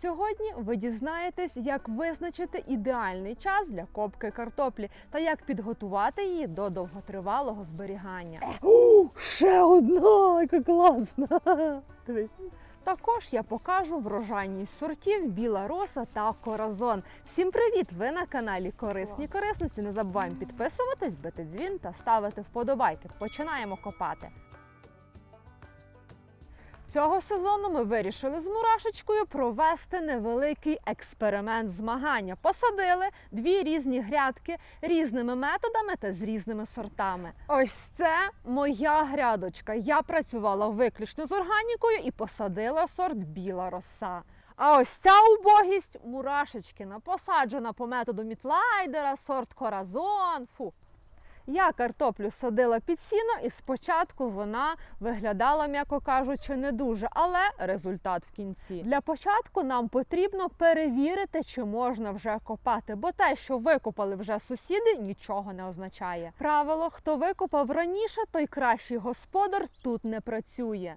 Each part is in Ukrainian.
Сьогодні ви дізнаєтесь, як визначити ідеальний час для копки картоплі та як підготувати її до довготривалого зберігання. О, ще одна, яка класна! Дивись. Також я покажу врожайність сортів біла роса та коразон. Всім привіт! Ви на каналі Корисні Корисності. Не забуваємо підписуватись, бити дзвін та ставити вподобайки. Починаємо копати. Цього сезону ми вирішили з мурашечкою провести невеликий експеримент змагання. Посадили дві різні грядки різними методами та з різними сортами. Ось це моя грядочка. Я працювала виключно з органікою і посадила сорт біла роса. А ось ця убогість мурашечкина, посаджена по методу Мітлайдера, сорт Коразон. Фу. Я картоплю садила під сіно, і спочатку вона виглядала, м'яко кажучи, не дуже, але результат в кінці. Для початку нам потрібно перевірити, чи можна вже копати, бо те, що викопали вже сусіди, нічого не означає. Правило: хто викопав раніше, той кращий господар тут не працює.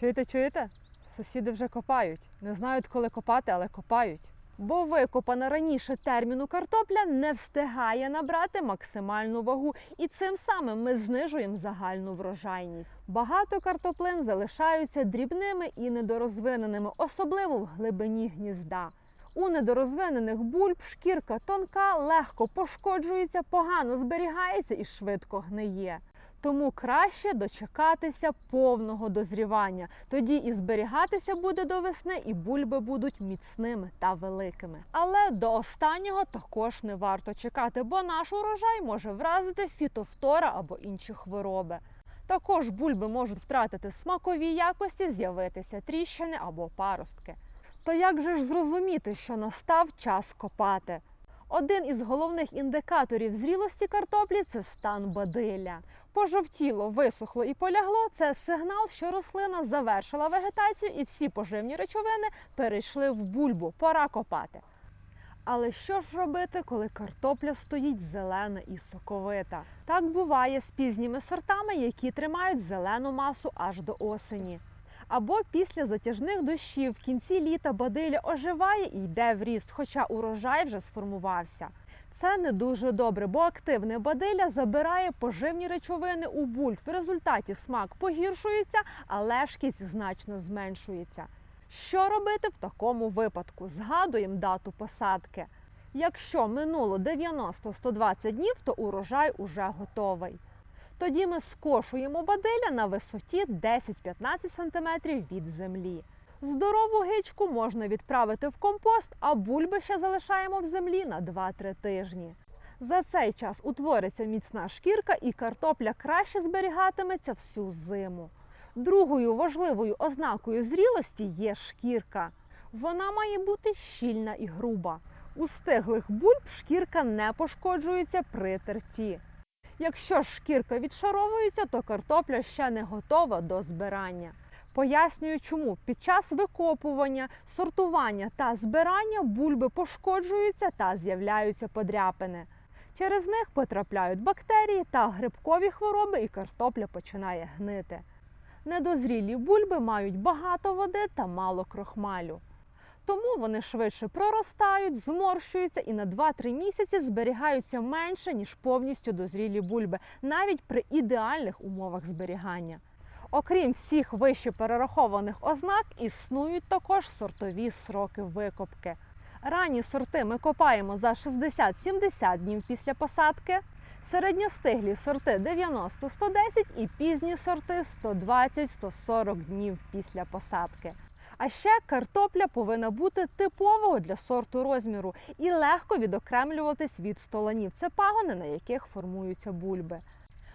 Чуєте, чуєте? Сусіди вже копають. Не знають, коли копати, але копають. Бо викопана раніше терміну картопля не встигає набрати максимальну вагу, і цим самим ми знижуємо загальну врожайність. Багато картоплин залишаються дрібними і недорозвиненими, особливо в глибині гнізда. У недорозвинених бульб шкірка тонка, легко пошкоджується, погано зберігається і швидко гниє. Тому краще дочекатися повного дозрівання. Тоді і зберігатися буде до весни, і бульби будуть міцними та великими. Але до останнього також не варто чекати, бо наш урожай може вразити фітофтора або інші хвороби. Також бульби можуть втратити смакові якості, з'явитися тріщини або паростки. То як же ж зрозуміти, що настав час копати? Один із головних індикаторів зрілості картоплі це стан бадилля. Пожовтіло, висохло і полягло це сигнал, що рослина завершила вегетацію і всі поживні речовини перейшли в бульбу. Пора копати. Але що ж робити, коли картопля стоїть зелена і соковита? Так буває з пізніми сортами, які тримають зелену масу аж до осені. Або після затяжних дощів в кінці літа бадиля оживає і йде в ріст, хоча урожай вже сформувався. Це не дуже добре, бо активне бадилля забирає поживні речовини у бульб. В результаті смак погіршується, а лежкість значно зменшується. Що робити в такому випадку? Згадуємо дату посадки. Якщо минуло 90-120 днів, то урожай уже готовий. Тоді ми скошуємо бадилля на висоті 10-15 см від землі. Здорову гичку можна відправити в компост, а бульби ще залишаємо в землі на 2-3 тижні. За цей час утвориться міцна шкірка і картопля краще зберігатиметься всю зиму. Другою важливою ознакою зрілості є шкірка. Вона має бути щільна і груба. У стиглих бульб шкірка не пошкоджується при терті. Якщо шкірка відшаровується, то картопля ще не готова до збирання. Пояснюю, чому під час викопування, сортування та збирання бульби пошкоджуються та з'являються подряпини. Через них потрапляють бактерії та грибкові хвороби, і картопля починає гнити. Недозрілі бульби мають багато води та мало крохмалю. Тому вони швидше проростають, зморщуються і на 2-3 місяці зберігаються менше, ніж повністю дозрілі бульби, навіть при ідеальних умовах зберігання. Окрім всіх вище перерахованих ознак, існують також сортові сроки викопки. Ранні сорти ми копаємо за 60-70 днів після посадки, середньостиглі сорти 90-110 і пізні сорти 120-140 днів після посадки. А ще картопля повинна бути типового для сорту розміру і легко відокремлюватись від столанів. Це пагони, на яких формуються бульби.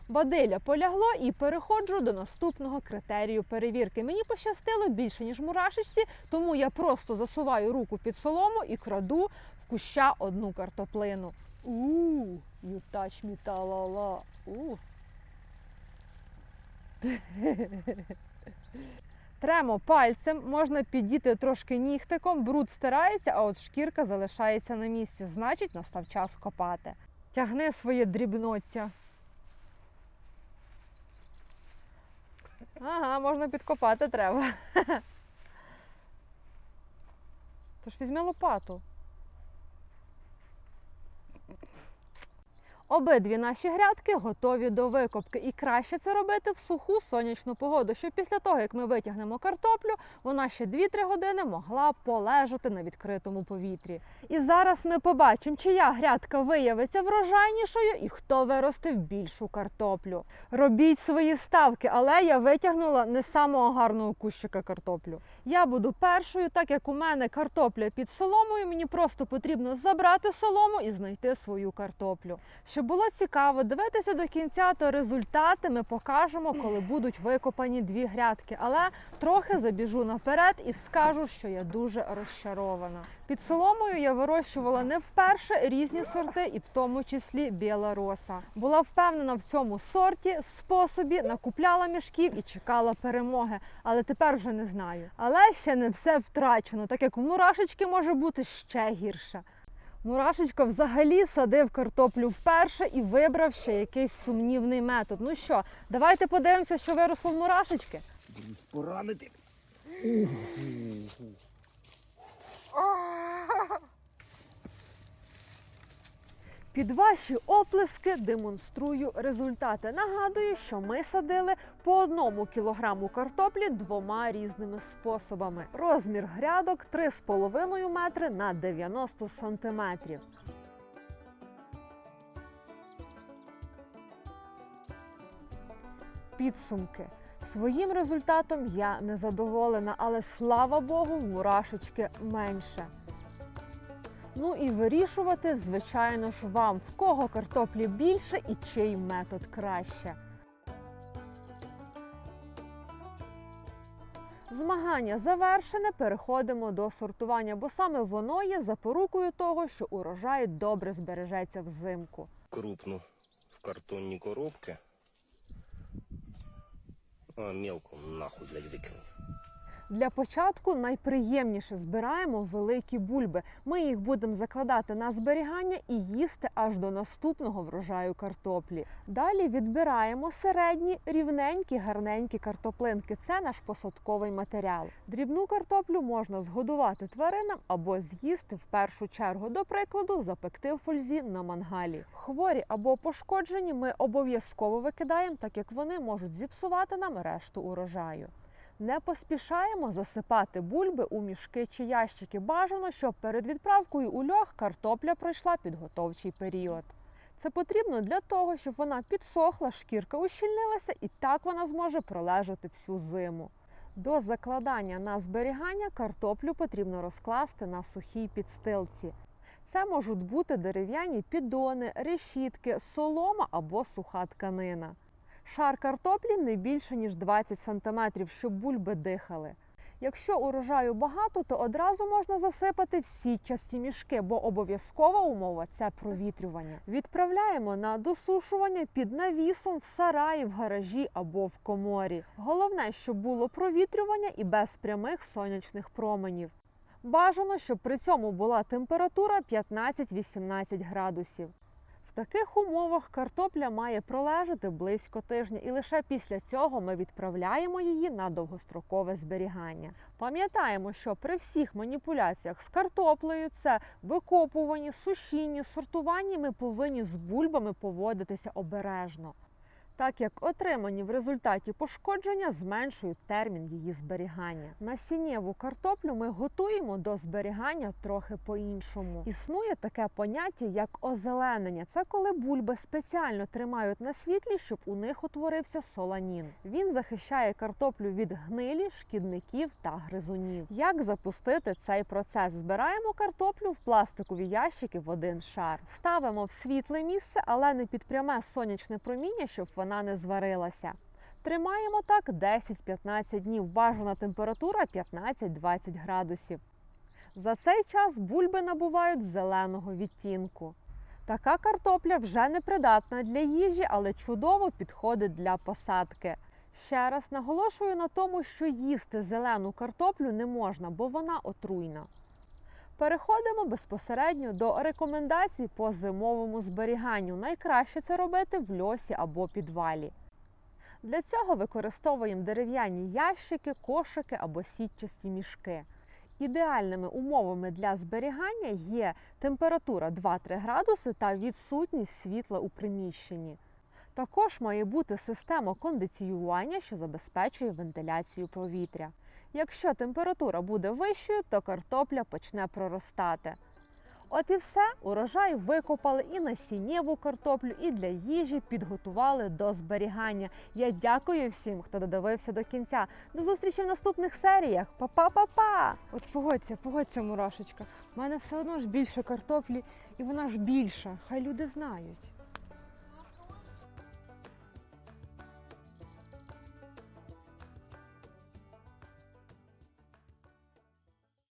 Бадилля полягло і переходжу до наступного критерію перевірки. Мені пощастило більше, ніж мурашечці, тому я просто засуваю руку під солому і краду в куща одну картоплину. У, you touch me. Тремо пальцем, можна підійти трошки нігтиком, бруд стирається, а от шкірка залишається на місці. Значить, настав час копати. Тягни своє дрібноття. Ага, можна підкопати треба. Тож візьми лопату. Обидві наші грядки готові до викопки, і краще це робити в суху сонячну погоду, щоб після того, як ми витягнемо картоплю, вона ще 2-3 години могла полежати на відкритому повітрі. І зараз ми побачимо, чия грядка виявиться врожайнішою і хто виростив більшу картоплю. Робіть свої ставки, але я витягнула не самого гарного кущика картоплю. Я буду першою, так як у мене картопля під соломою, мені просто потрібно забрати солому і знайти свою картоплю. Щоб було цікаво дивитися до кінця, то результати ми покажемо, коли будуть викопані дві грядки. Але трохи забіжу наперед і скажу, що я дуже розчарована. Під соломою я вирощувала не вперше різні сорти, і в тому числі біла роса. Була впевнена в цьому сорті, способі, накупляла мішків і чекала перемоги. Але тепер вже не знаю. Але ще не все втрачено, так як у мурашечки може бути ще гірше. Мурашечка взагалі садив картоплю вперше і вибрав ще якийсь сумнівний метод. Ну що, давайте подивимося, що виросло в мурашечки. Поранити. Під ваші оплески демонструю результати. Нагадую, що ми садили по одному кілограму картоплі двома різними способами. Розмір грядок 3,5 метри на 90 сантиметрів. Підсумки. Своїм результатом я не задоволена, але слава Богу, мурашечки менше. Ну і вирішувати, звичайно ж, вам, в кого картоплі більше і чий метод краще. Змагання завершене, переходимо до сортування, бо саме воно є запорукою того, що урожай добре збережеться взимку. Крупну в картонні коробки. А мелку нахуй, блядь, викинув. Для початку найприємніше збираємо великі бульби. Ми їх будемо закладати на зберігання і їсти аж до наступного врожаю картоплі. Далі відбираємо середні, рівненькі, гарненькі картоплинки. Це наш посадковий матеріал. Дрібну картоплю можна згодувати тваринам або з'їсти в першу чергу. До прикладу, запекти в фользі на мангалі. Хворі або пошкоджені ми обов'язково викидаємо, так як вони можуть зіпсувати нам решту урожаю. Не поспішаємо засипати бульби у мішки чи ящики. Бажано, щоб перед відправкою у льох картопля пройшла підготовчий період. Це потрібно для того, щоб вона підсохла, шкірка ущільнилася і так вона зможе пролежати всю зиму. До закладання на зберігання картоплю потрібно розкласти на сухій підстилці. Це можуть бути дерев'яні піддони, решітки, солома або суха тканина. Шар картоплі не більше ніж 20 см, щоб бульби дихали. Якщо урожаю багато, то одразу можна засипати всі часті мішки, бо обов'язкова умова це провітрювання. Відправляємо на досушування під навісом в сараї, в гаражі або в коморі. Головне, щоб було провітрювання і без прямих сонячних променів. Бажано, щоб при цьому була температура 15-18 градусів. В таких умовах картопля має пролежати близько тижня, і лише після цього ми відправляємо її на довгострокове зберігання. Пам'ятаємо, що при всіх маніпуляціях з картоплею, це викопуванні, сушінні, сортуванні, ми повинні з бульбами поводитися обережно, так як отримані в результаті пошкодження зменшують термін її зберігання. Насіннєву картоплю ми готуємо до зберігання трохи по-іншому. Існує таке поняття, як озеленення. Це коли бульби спеціально тримають на світлі, щоб у них утворився соланін. Він захищає картоплю від гнилі, шкідників та гризунів. Як запустити цей процес? Збираємо картоплю в пластикові ящики в один шар, ставимо в світле місце, але не під пряме сонячне проміння, щоб вона не зварилася. Тримаємо так 10-15 днів. Бажана температура 15-20 градусів. За цей час бульби набувають зеленого відтінку. Така картопля вже не придатна для їжі, але чудово підходить для посадки. Ще раз наголошую на тому, що їсти зелену картоплю не можна, бо вона отруйна. Переходимо безпосередньо до рекомендацій по зимовому зберіганню. Найкраще це робити в льосі або підвалі. Для цього використовуємо дерев'яні ящики, кошики або сітчасті мішки. Ідеальними умовами для зберігання є температура 2-3 градуси та відсутність світла у приміщенні. Також має бути система кондиціювання, що забезпечує вентиляцію повітря. Якщо температура буде вищою, то картопля почне проростати. От і все, урожай викопали і насіннєву картоплю, і для їжі підготували до зберігання. Я дякую всім, хто додивився до кінця. До зустрічі в наступних серіях. Па-па-па-па! От погодься, погодься, мурашечка. У мене все одно ж більше картоплі, і вона ж більша. Хай люди знають.